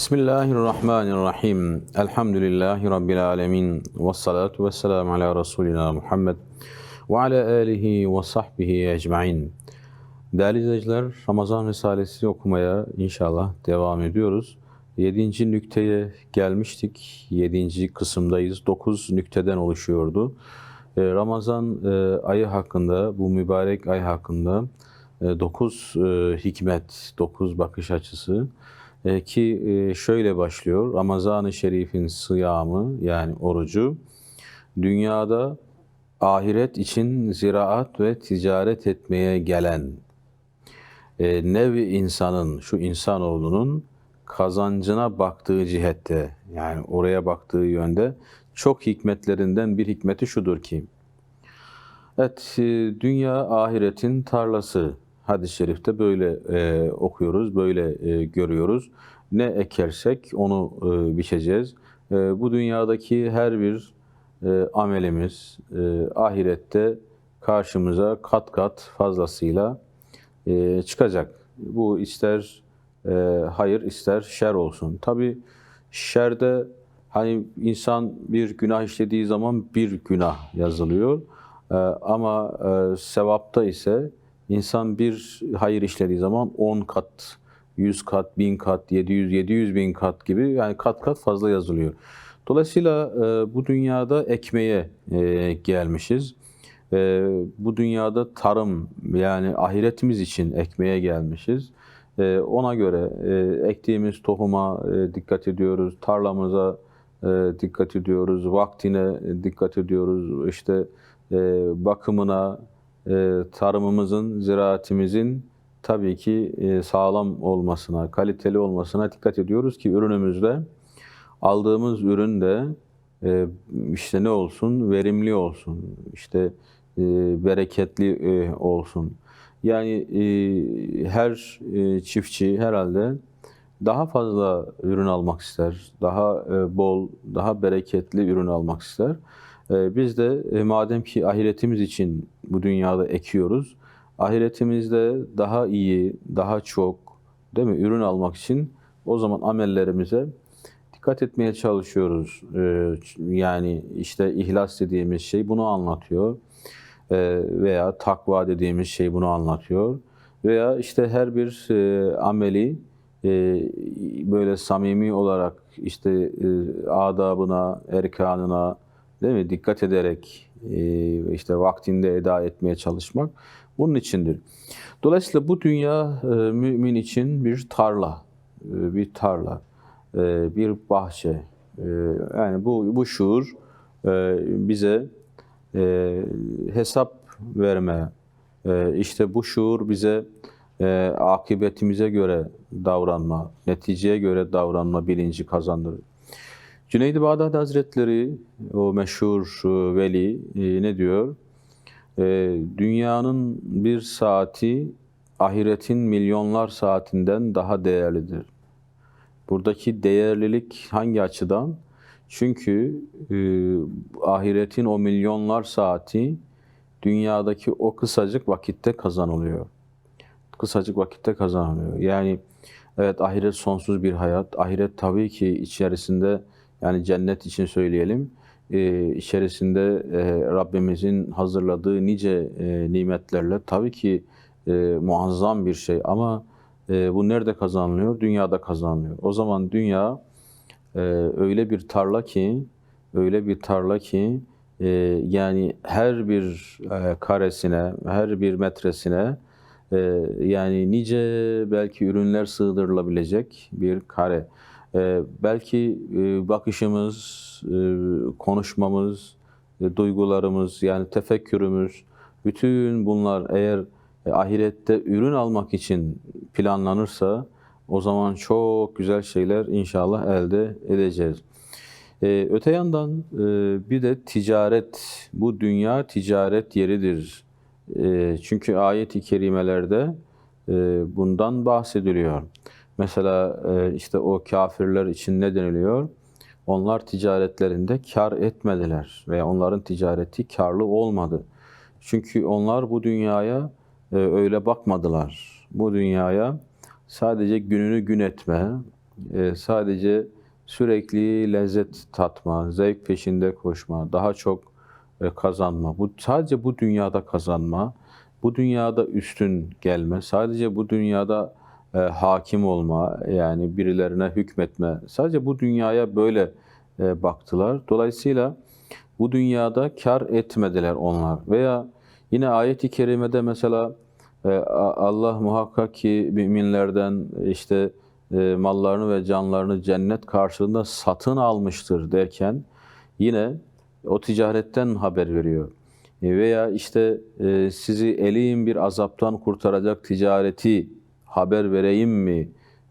Bismillahirrahmanirrahim. Elhamdülillahi Rabbil alemin. Ve salatu ve selamu ala Resulina Muhammed ve ala alihi ve sahbihi ecmain. Değerli izleyiciler, Ramazan Risalesi okumaya inşallah devam ediyoruz. Yedinci nükteye gelmiştik. Yedinci kısımdayız. Dokuz nükteden oluşuyordu. Ee, Ramazan e, ayı hakkında, bu mübarek ay hakkında e, dokuz e, hikmet, dokuz bakış açısı e, ki e, şöyle başlıyor. Ramazan-ı Şerif'in sıyamı yani orucu dünyada ahiret için ziraat ve ticaret etmeye gelen e, nevi insanın, şu insanoğlunun kazancına baktığı cihette yani oraya baktığı yönde çok hikmetlerinden bir hikmeti şudur ki Evet, dünya ahiretin tarlası. Hadis-i şerifte böyle e, okuyoruz, böyle e, görüyoruz. Ne ekersek onu e, biçeceğiz. E, bu dünyadaki her bir e, amelimiz e, ahirette karşımıza kat kat fazlasıyla e, çıkacak. Bu ister e, hayır ister şer olsun. Tabi şerde hani insan bir günah işlediği zaman bir günah yazılıyor. E, ama e, sevapta ise insan bir hayır işlediği zaman 10 kat, 100 kat, 1000 kat, 700, 700 bin kat gibi yani kat kat fazla yazılıyor. Dolayısıyla e, bu dünyada ekmeğe e, gelmişiz. E, bu dünyada tarım yani ahiretimiz için ekmeğe gelmişiz. E, ona göre e, ektiğimiz tohuma e, dikkat ediyoruz, tarlamıza e, dikkat ediyoruz, vaktine dikkat ediyoruz, işte e, bakımına, e, tarımımızın, ziraatimizin tabii ki e, sağlam olmasına, kaliteli olmasına dikkat ediyoruz ki ürünümüzde aldığımız ürün de e, işte ne olsun? Verimli olsun, işte e, bereketli e, olsun. Yani e, her e, çiftçi herhalde daha fazla ürün almak ister, daha e, bol, daha bereketli ürün almak ister. E, biz de e, madem ki ahiretimiz için bu dünyada ekiyoruz, ahiretimizde daha iyi, daha çok değil mi ürün almak için o zaman amellerimize dikkat etmeye çalışıyoruz. E, yani işte ihlas dediğimiz şey bunu anlatıyor E, veya takva dediğimiz şey bunu anlatıyor veya işte her bir e, ameli böyle samimi olarak işte adabına, erkanına değil mi dikkat ederek e, işte vaktinde eda etmeye çalışmak bunun içindir. Dolayısıyla bu dünya e, mümin için bir tarla, e, bir tarla, e, bir bahçe. E, yani bu bu şuur e, bize e, hesap verme, e, işte bu şuur bize e, akıbetimize göre davranma, neticeye göre davranma bilinci kazandırır. Cüneyd-i Bağdadi Hazretleri, o meşhur e, veli e, ne diyor? E, dünyanın bir saati ahiretin milyonlar saatinden daha değerlidir. Buradaki değerlilik hangi açıdan? Çünkü e, ahiretin o milyonlar saati dünyadaki o kısacık vakitte kazanılıyor. Kısacık vakitte kazanılıyor. Yani evet ahiret sonsuz bir hayat. Ahiret tabii ki içerisinde yani cennet için söyleyelim. E, içerisinde e, Rabbimizin hazırladığı nice e, nimetlerle tabii ki e, muazzam bir şey ama e, bu nerede kazanılıyor? Dünyada kazanılıyor. O zaman dünya öyle bir tarla ki öyle bir tarla ki yani her bir karesine, her bir metresine yani nice belki ürünler sığdırılabilecek bir kare. E, belki e, bakışımız, e, konuşmamız, e, duygularımız yani tefekkürümüz bütün bunlar eğer e, ahirette ürün almak için planlanırsa o zaman çok güzel şeyler inşallah elde edeceğiz. Ee, öte yandan e, bir de ticaret, bu dünya ticaret yeridir. E, çünkü ayet-i kerimelerde e, bundan bahsediliyor. Mesela e, işte o kafirler için ne deniliyor? Onlar ticaretlerinde kar etmediler veya onların ticareti karlı olmadı. Çünkü onlar bu dünyaya e, öyle bakmadılar. Bu dünyaya sadece gününü gün etme, e, sadece sürekli lezzet tatma, zevk peşinde koşma, daha çok kazanma. Bu sadece bu dünyada kazanma, bu dünyada üstün gelme, sadece bu dünyada e, hakim olma, yani birilerine hükmetme. Sadece bu dünyaya böyle e, baktılar. Dolayısıyla bu dünyada kar etmediler onlar. Veya yine ayet-i kerimede mesela e, Allah muhakkak ki müminlerden işte e, mallarını ve canlarını cennet karşılığında satın almıştır derken yine o ticaretten haber veriyor. E, Veya işte e, sizi eleyim bir azaptan kurtaracak ticareti haber vereyim mi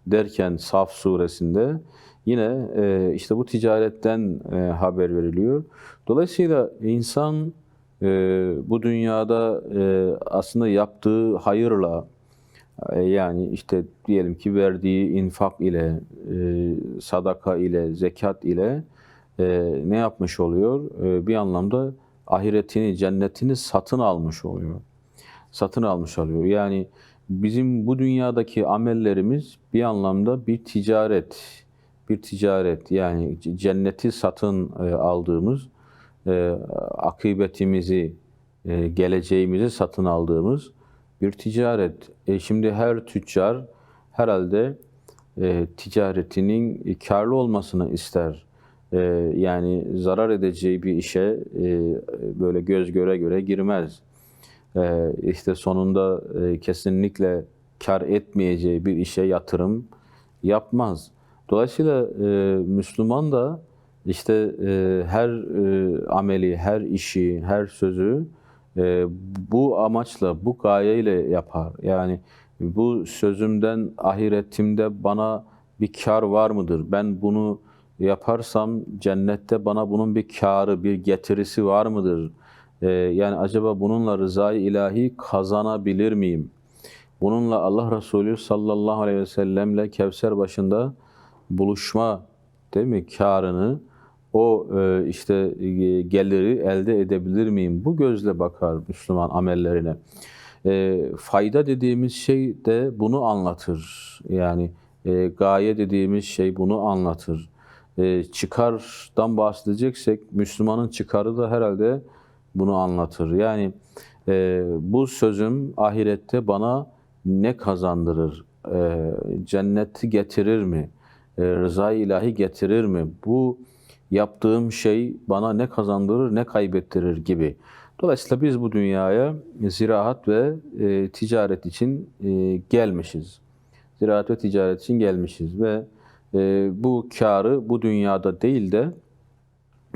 derken Saf suresinde yine e, işte bu ticaretten e, haber veriliyor. Dolayısıyla insan e, bu dünyada e, aslında yaptığı hayırla e, yani işte diyelim ki verdiği infak ile, e, sadaka ile, zekat ile e, ne yapmış oluyor? E, bir anlamda ahiretini, cennetini satın almış oluyor. Satın almış oluyor. Yani bizim bu dünyadaki amellerimiz bir anlamda bir ticaret, bir ticaret. Yani cenneti satın e, aldığımız, e, akıbetimizi, e, geleceğimizi satın aldığımız bir ticaret. E, şimdi her tüccar herhalde ticaretinin karlı olmasını ister. Yani zarar edeceği bir işe böyle göz göre göre girmez. E, işte sonunda e, kesinlikle kar etmeyeceği bir işe yatırım yapmaz. Dolayısıyla e, Müslüman da işte e, her ameli, her işi, her sözü bu amaçla, bu gayeyle yapar. Yani bu sözümden ahiretimde bana bir kar var mıdır? Ben bunu yaparsam cennette bana bunun bir karı, bir getirisi var mıdır? E, yani acaba bununla rızayı ilahi kazanabilir miyim? Bununla Allah Resulü sallallahu aleyhi ve sellemle Kevser başında buluşma değil mi karını o e, işte e, geliri elde edebilir miyim? Bu gözle bakar Müslüman amellerine. E, fayda dediğimiz şey de bunu anlatır. Yani e, gaye dediğimiz şey bunu anlatır. E, çıkardan bahsedeceksek Müslümanın çıkarı da herhalde bunu anlatır. Yani e, bu sözüm ahirette bana ne kazandırır? E, cenneti getirir mi? E, rızayı ilahi getirir mi? Bu yaptığım şey bana ne kazandırır, ne kaybettirir gibi. Dolayısıyla biz bu dünyaya ziraat ve e, ticaret için e, gelmişiz. Ziraat ve ticaret için gelmişiz ve e, bu karı bu dünyada değil de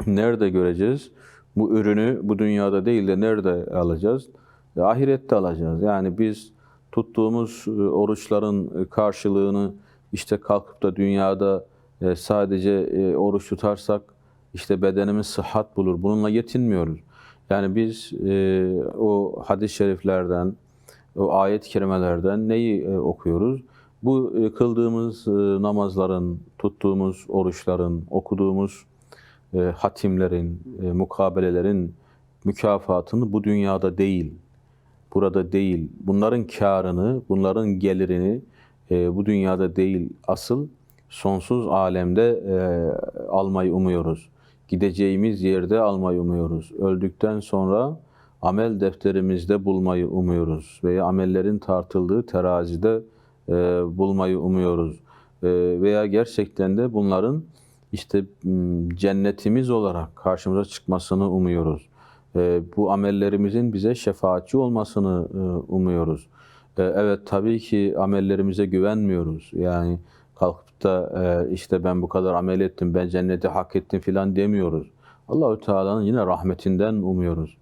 nerede göreceğiz? Bu ürünü bu dünyada değil de nerede alacağız? E, ahirette alacağız. Yani biz tuttuğumuz e, oruçların karşılığını işte kalkıp da dünyada e, sadece oruç tutarsak işte bedenimiz sıhhat bulur. Bununla yetinmiyoruz. Yani biz o hadis-i şeriflerden, o ayet-i kerimelerden neyi okuyoruz? Bu kıldığımız namazların, tuttuğumuz oruçların, okuduğumuz e, hatimlerin, e, mukabelelerin mükafatını bu dünyada değil, burada değil, bunların karını, bunların gelirini e, bu dünyada değil, asıl sonsuz alemde e, almayı umuyoruz. Gideceğimiz yerde almayı umuyoruz. Öldükten sonra amel defterimizde bulmayı umuyoruz. Veya amellerin tartıldığı terazide e, bulmayı umuyoruz. E, veya gerçekten de bunların işte cennetimiz olarak karşımıza çıkmasını umuyoruz. E, bu amellerimizin bize şefaatçi olmasını e, umuyoruz. E, evet tabii ki amellerimize güvenmiyoruz. Yani kalkıp da e, işte ben bu kadar amel ettim, ben cenneti hak ettim filan demiyoruz. Allahü Teala'nın yine rahmetinden umuyoruz.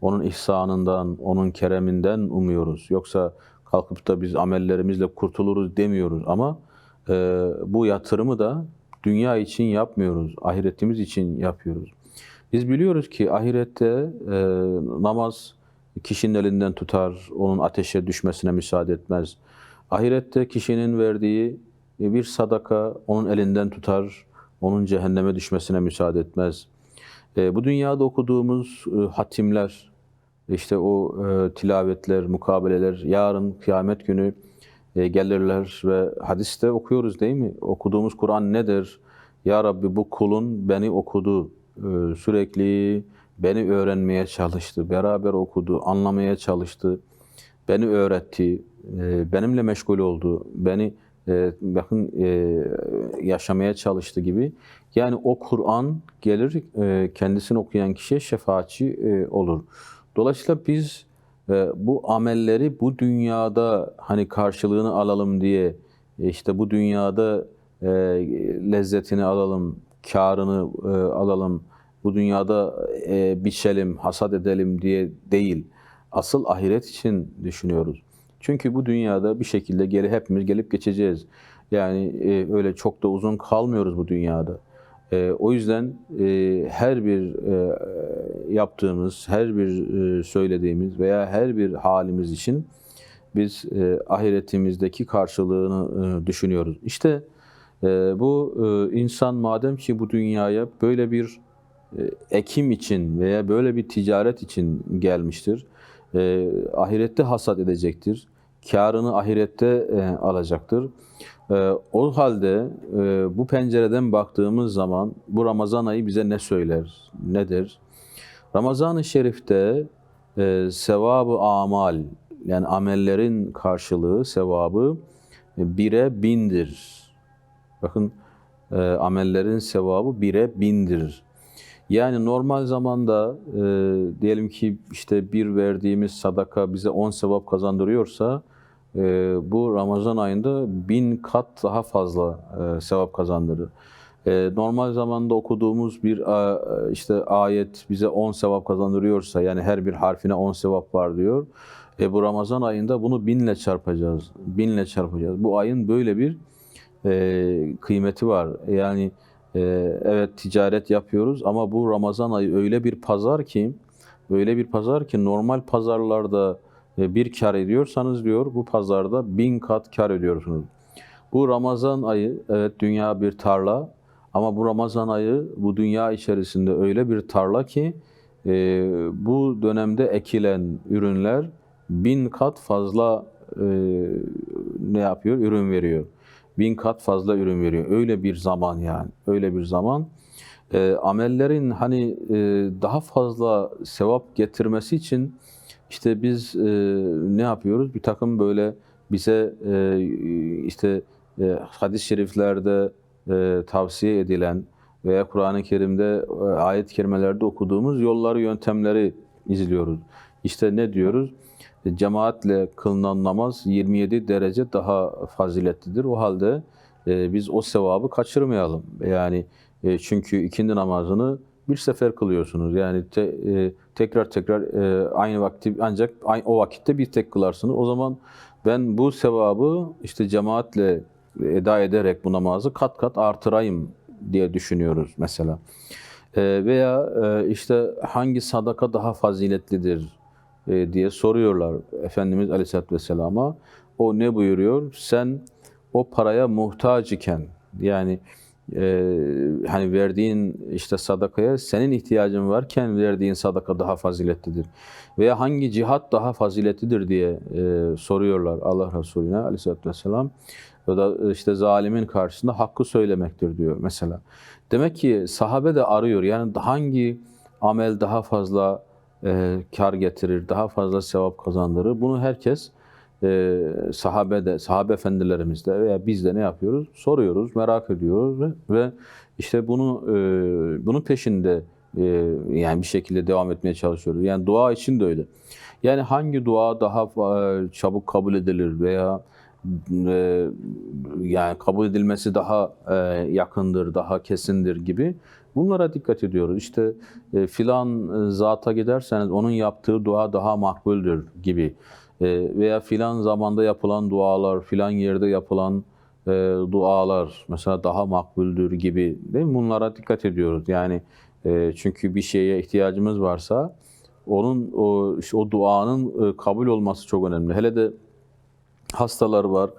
Onun ihsanından, onun kereminden umuyoruz. Yoksa kalkıp da biz amellerimizle kurtuluruz demiyoruz ama e, bu yatırımı da dünya için yapmıyoruz, ahiretimiz için yapıyoruz. Biz biliyoruz ki ahirette e, namaz kişinin elinden tutar, onun ateşe düşmesine müsaade etmez. Ahirette kişinin verdiği e, bir sadaka onun elinden tutar, onun cehenneme düşmesine müsaade etmez. E, bu dünyada okuduğumuz e, hatimler, işte o e, tilavetler, mukabeleler, yarın kıyamet günü e, gelirler ve hadiste okuyoruz değil mi? Okuduğumuz Kur'an nedir? Ya Rabbi bu kulun beni okudu, e, sürekli beni öğrenmeye çalıştı, beraber okudu, anlamaya çalıştı, beni öğretti, e, benimle meşgul oldu, beni bakın yaşamaya çalıştı gibi. Yani o Kur'an gelir kendisini okuyan kişiye şefaatçi olur. Dolayısıyla biz bu amelleri bu dünyada hani karşılığını alalım diye e, işte bu dünyada e, lezzetini alalım, karını e, alalım, bu dünyada biçelim, hasat edelim diye değil. Asıl ahiret için düşünüyoruz. Çünkü bu dünyada bir şekilde geri hepimiz gelip geçeceğiz. Yani öyle çok da uzun kalmıyoruz bu dünyada. E, o yüzden e, her bir e, yaptığımız, her bir e, söylediğimiz veya her bir halimiz için biz e, ahiretimizdeki karşılığını e, düşünüyoruz. İşte e, bu e, insan madem ki bu dünyaya böyle bir e, ekim için veya böyle bir ticaret için gelmiştir, e, ahirette hasat edecektir, karını ahirette e, alacaktır. E, o halde e, bu pencereden baktığımız zaman bu Ramazan ayı bize ne söyler, nedir? Ramazan-ı Şerif'te e, sevabı amal, yani amellerin karşılığı, sevabı e, bire bindir. Bakın e, amellerin sevabı bire bindir. Yani normal zamanda e, diyelim ki işte bir verdiğimiz sadaka bize 10 sevap kazandırıyorsa e, bu Ramazan ayında bin kat daha fazla e, sevap kazandırır. E, normal zamanda okuduğumuz bir a, işte ayet bize 10 sevap kazandırıyorsa yani her bir harfine 10 sevap var diyor. E, bu Ramazan ayında bunu binle çarpacağız. Binle çarpacağız. Bu ayın böyle bir e, kıymeti var. Yani e, evet ticaret yapıyoruz ama bu Ramazan ayı öyle bir pazar ki öyle bir pazar ki normal pazarlarda e, bir kar ediyorsanız diyor bu pazarda bin kat kar ediyorsunuz. Bu Ramazan ayı evet dünya bir tarla ama bu Ramazan ayı bu dünya içerisinde öyle bir tarla ki e, bu dönemde ekilen ürünler bin kat fazla e, ne yapıyor? Ürün veriyor. Bin kat fazla ürün veriyor. Öyle bir zaman yani. Öyle bir zaman. E, amellerin hani e, daha fazla sevap getirmesi için işte biz e, ne yapıyoruz? Bir takım böyle bize e, işte e, hadis-i şeriflerde e, tavsiye edilen veya Kur'an-ı Kerim'de e, ayet-i kerimelerde okuduğumuz yolları, yöntemleri izliyoruz. İşte ne diyoruz? E, Cemaatle kılınan namaz 27 derece daha faziletlidir. O halde e, biz o sevabı kaçırmayalım. Yani e, çünkü ikindi namazını bir sefer kılıyorsunuz. Yani te, e, tekrar tekrar e, aynı vakti ancak o vakitte bir tek kılarsınız. O zaman ben bu sevabı işte cemaatle eda ederek bu namazı kat kat artırayım diye düşünüyoruz mesela. E, veya e, işte hangi sadaka daha faziletlidir e, diye soruyorlar Efendimiz Aleyhisselatü Vesselam'a. O ne buyuruyor? Sen o paraya muhtaç iken yani e, hani verdiğin işte sadakaya senin ihtiyacın varken verdiğin sadaka daha faziletlidir. Veya hangi cihat daha faziletlidir diye e, soruyorlar Allah Resulüne aleyhissalatü vesselam. O da işte zalimin karşısında hakkı söylemektir diyor mesela. Demek ki sahabe de arıyor yani hangi amel daha fazla e, kar getirir, daha fazla sevap kazandırır. Bunu herkes e, sahabe de, sahabe efendilerimiz de veya biz de ne yapıyoruz? Soruyoruz, merak ediyoruz ve, ve işte bunu e, bunun peşinde e, yani bir şekilde devam etmeye çalışıyoruz. Yani dua için de öyle. Yani hangi dua daha e, çabuk kabul edilir veya e, yani kabul edilmesi daha e, yakındır, daha kesindir gibi bunlara dikkat ediyoruz. İşte e, filan zata giderseniz onun yaptığı dua daha makbuldür gibi veya filan zamanda yapılan dualar, filan yerde yapılan e, dualar mesela daha makbuldür gibi değil mi? Bunlara dikkat ediyoruz. Yani e, çünkü bir şeye ihtiyacımız varsa onun o o duanın e, kabul olması çok önemli. Hele de hastalar var.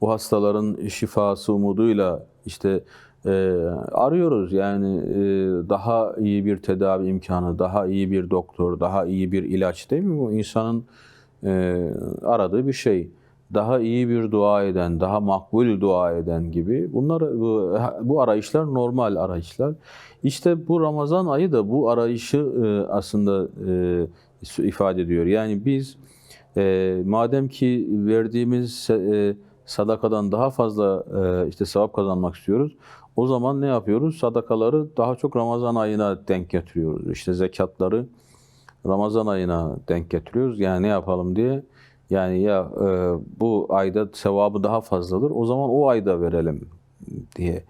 O hastaların şifası umuduyla işte e, arıyoruz. Yani e, daha iyi bir tedavi imkanı, daha iyi bir doktor, daha iyi bir ilaç değil mi? Bu insanın e, aradığı bir şey. daha iyi bir dua eden, daha makbul dua eden gibi bunlar bu, bu arayışlar normal arayışlar. İşte bu Ramazan ayı da bu arayışı e, aslında e, ifade ediyor. Yani biz e, madem ki verdiğimiz e, sadakadan daha fazla e, işte sevap kazanmak istiyoruz. O zaman ne yapıyoruz? Sadakaları daha çok Ramazan ayına denk getiriyoruz. İşte zekatları Ramazan ayına denk getiriyoruz. Yani ne yapalım diye. Yani ya e, bu ayda sevabı daha fazladır. O zaman o ayda verelim diye.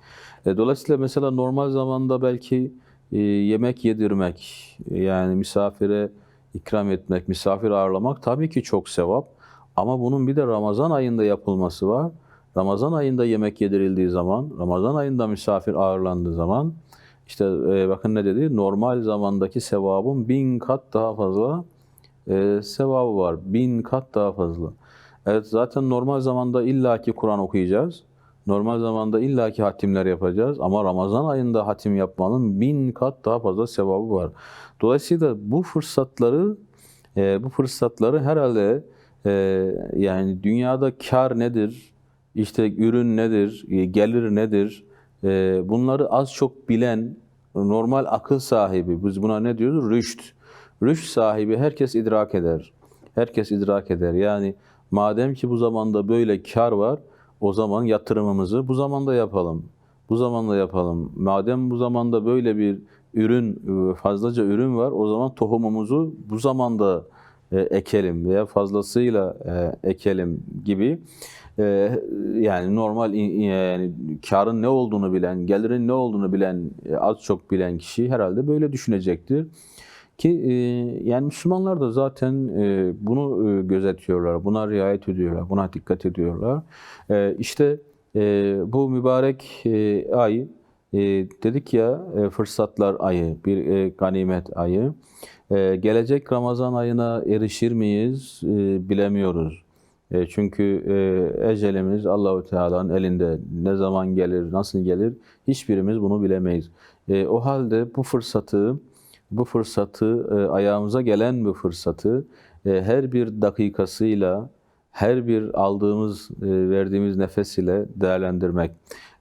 E, dolayısıyla mesela normal zamanda belki e, yemek yedirmek, yani misafire ikram etmek, misafir ağırlamak tabii ki çok sevap. Ama bunun bir de Ramazan ayında yapılması var. Ramazan ayında yemek yedirildiği zaman, Ramazan ayında misafir ağırlandığı zaman, işte e, bakın ne dedi? Normal zamandaki sevabın bin kat daha fazla e, sevabı var. Bin kat daha fazla. Evet zaten normal zamanda illaki Kur'an okuyacağız. Normal zamanda illaki hatimler yapacağız. Ama Ramazan ayında hatim yapmanın bin kat daha fazla sevabı var. Dolayısıyla bu fırsatları e, bu fırsatları herhalde e, yani dünyada kar nedir? İşte ürün nedir? E, gelir nedir? E, bunları az çok bilen normal akıl sahibi, biz buna ne diyoruz? Rüşt. Rüşt sahibi herkes idrak eder. Herkes idrak eder. Yani madem ki bu zamanda böyle kar var, o zaman yatırımımızı bu zamanda yapalım. Bu zamanda yapalım. Madem bu zamanda böyle bir ürün, fazlaca ürün var, o zaman tohumumuzu bu zamanda e, ekelim veya fazlasıyla e, ekelim gibi e, yani normal yani karın ne olduğunu bilen, gelirin ne olduğunu bilen, e, az çok bilen kişi herhalde böyle düşünecektir. Ki e, yani Müslümanlar da zaten e, bunu e, gözetiyorlar, buna riayet ediyorlar, buna dikkat ediyorlar. E, işte e, bu mübarek ay dedik ya fırsatlar ayı, bir e, ganimet ayı. Gelecek Ramazan ayına erişir miyiz bilemiyoruz. E, çünkü e, ecelimiz Allahu Teala'nın elinde. Ne zaman gelir, nasıl gelir hiçbirimiz bunu bilemeyiz. E, o halde bu fırsatı bu fırsatı e, ayağımıza gelen bu fırsatı e, her bir dakikasıyla her bir aldığımız e, verdiğimiz nefes ile değerlendirmek.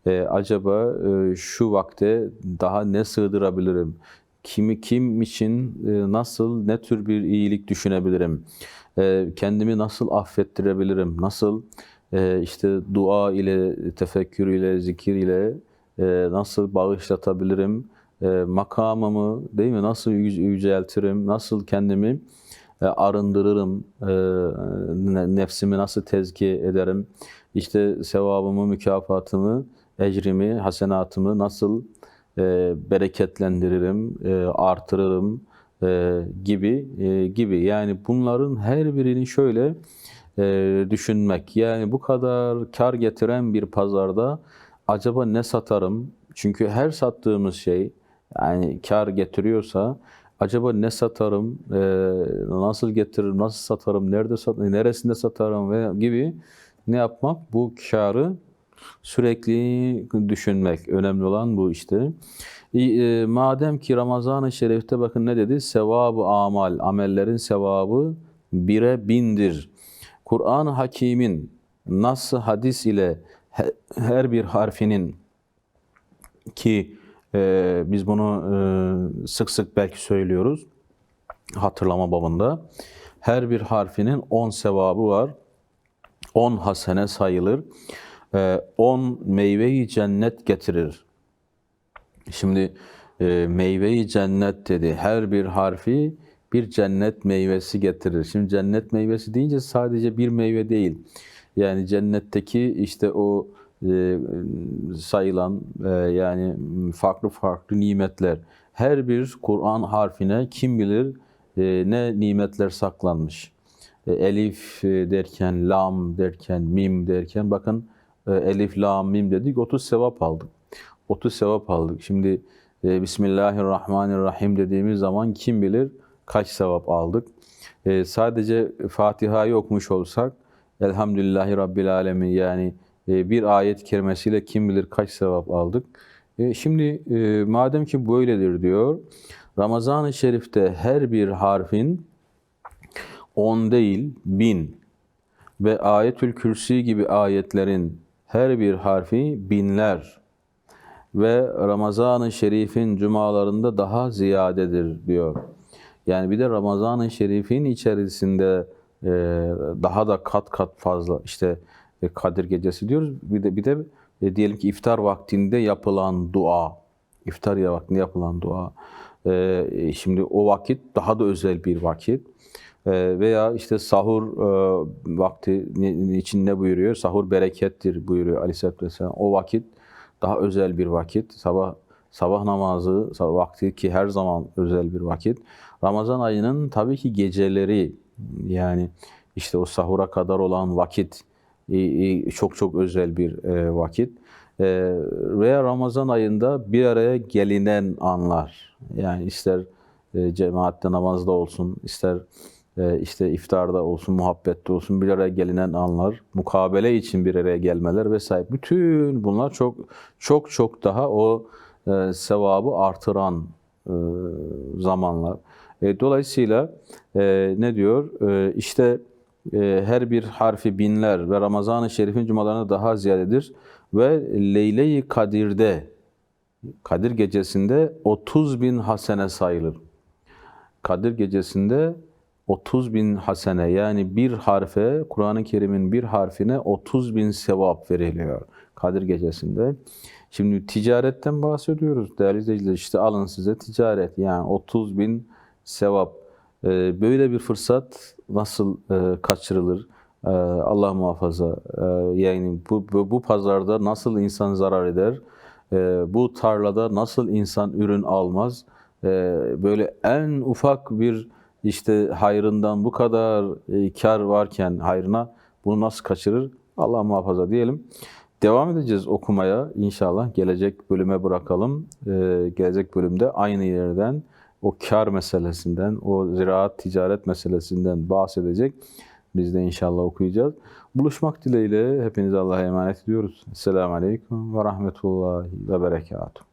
E, acaba e, şu vakte daha ne sığdırabilirim? Kimi kim için e, nasıl ne tür bir iyilik düşünebilirim? E, kendimi nasıl affettirebilirim? Nasıl e, işte dua ile, tefekkür ile, zikir ile e, nasıl bağışlatabilirim? E, makamımı değil mi? Nasıl yüceltirim? Nasıl kendimi arındırırım? Nefsimi nasıl tezkiye ederim? İşte sevabımı, mükafatımı, ecrimi, hasenatımı nasıl bereketlendiririm, artırırım e, gibi e, gibi. Yani bunların her birini şöyle e, düşünmek. Yani bu kadar kar getiren bir pazarda acaba ne satarım? Çünkü her sattığımız şey yani kar getiriyorsa acaba ne satarım, e, nasıl getiririm, nasıl satarım, nerede satarım, neresinde satarım ve gibi ne yapmak? Bu karı sürekli düşünmek. Önemli olan bu işte. E, madem ki Ramazan-ı Şerif'te bakın ne dedi? Sevabı amal, amellerin sevabı bire bindir. Kur'an-ı Hakim'in nasıl hadis ile her bir harfinin ki e, biz bunu e, sık sık belki söylüyoruz hatırlama babında. Her bir harfinin on sevabı var. On hasene sayılır. 10 e, meyveyi cennet getirir. Şimdi e, meyveyi cennet dedi. Her bir harfi bir cennet meyvesi getirir. Şimdi cennet meyvesi deyince sadece bir meyve değil. Yani cennetteki işte o e, sayılan e, yani farklı farklı nimetler. Her bir Kur'an harfine kim bilir e, ne nimetler saklanmış. E, elif derken, lam derken, mim derken bakın e, elif, lam, mim dedik 30 sevap aldık. 30 sevap aldık. Şimdi e, Bismillahirrahmanirrahim dediğimiz zaman kim bilir kaç sevap aldık. E, sadece Fatiha'yı okumuş olsak Elhamdülillahi Rabbil Alemin yani e, bir ayet kerimesiyle kim bilir kaç sevap aldık. E, şimdi e, madem ki böyledir diyor Ramazan-ı Şerif'te her bir harfin on değil bin ve Ayetül Kürsi gibi ayetlerin her bir harfi binler ve Ramazan-ı Şerif'in cumalarında daha ziyadedir diyor. Yani bir de Ramazan-ı Şerif'in içerisinde e, daha da kat kat fazla işte e, Kadir Gecesi diyoruz. Bir de bir de e, diyelim ki iftar vaktinde yapılan dua, iftar ya vaktinde yapılan dua. Şimdi o vakit daha da özel bir vakit. Veya işte sahur vakti için ne buyuruyor? Sahur berekettir buyuruyor Aleyhisselatü Vesselam. O vakit daha özel bir vakit. Sabah sabah namazı sabah vakti ki her zaman özel bir vakit. Ramazan ayının tabii ki geceleri yani işte o sahura kadar olan vakit çok çok özel bir e, vakit. E, veya Ramazan ayında bir araya gelinen anlar. Yani ister e, cemaatte namazda olsun, ister işte iftarda olsun, muhabbette olsun bir araya gelinen anlar, mukabele için bir araya gelmeler vesaire. Bütün bunlar çok çok çok daha o e, sevabı artıran e, zamanlar. E, dolayısıyla e, ne diyor? E, işte e, her bir harfi binler ve Ramazan-ı Şerif'in cumalarına daha ziyadedir ve Leyle-i Kadir'de Kadir gecesinde 30 bin hasene sayılır. Kadir gecesinde 30 bin hasene yani bir harfe, Kur'an-ı Kerim'in bir harfine 30 bin sevap veriliyor Kadir gecesinde. Şimdi ticaretten bahsediyoruz değerli izleyiciler. İşte alın size ticaret yani 30 bin sevap. Ee, Böyle bir fırsat nasıl e, kaçırılır? Ee, Allah muhafaza. Ee, Yani bu, bu, bu pazarda nasıl insan zarar eder? Ee, Bu tarlada nasıl insan ürün almaz? Böyle en ufak bir işte hayrından bu kadar e, kar varken hayrına bunu nasıl kaçırır? Allah muhafaza diyelim. Devam edeceğiz okumaya inşallah. Gelecek bölüme bırakalım. Ee, gelecek bölümde aynı yerden o kar meselesinden, o ziraat ticaret meselesinden bahsedecek. Biz de inşallah okuyacağız. Buluşmak dileğiyle hepinize Allah'a emanet ediyoruz. Selamun Aleyküm ve Rahmetullahi ve Berekatuhu.